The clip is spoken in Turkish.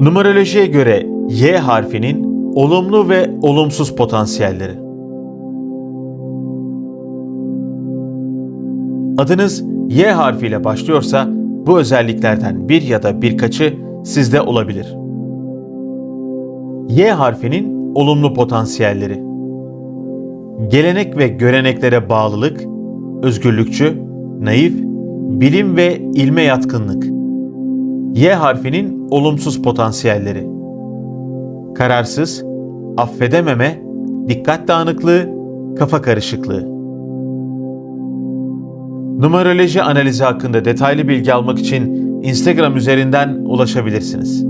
Numerolojiye göre Y harfinin olumlu ve olumsuz potansiyelleri. Adınız Y harfiyle başlıyorsa bu özelliklerden bir ya da birkaçı sizde olabilir. Y harfinin olumlu potansiyelleri. Gelenek ve göreneklere bağlılık, özgürlükçü, naif, bilim ve ilme yatkınlık. Y harfinin olumsuz potansiyelleri. Kararsız, affedememe, dikkat dağınıklığı, kafa karışıklığı. Numeroloji analizi hakkında detaylı bilgi almak için Instagram üzerinden ulaşabilirsiniz.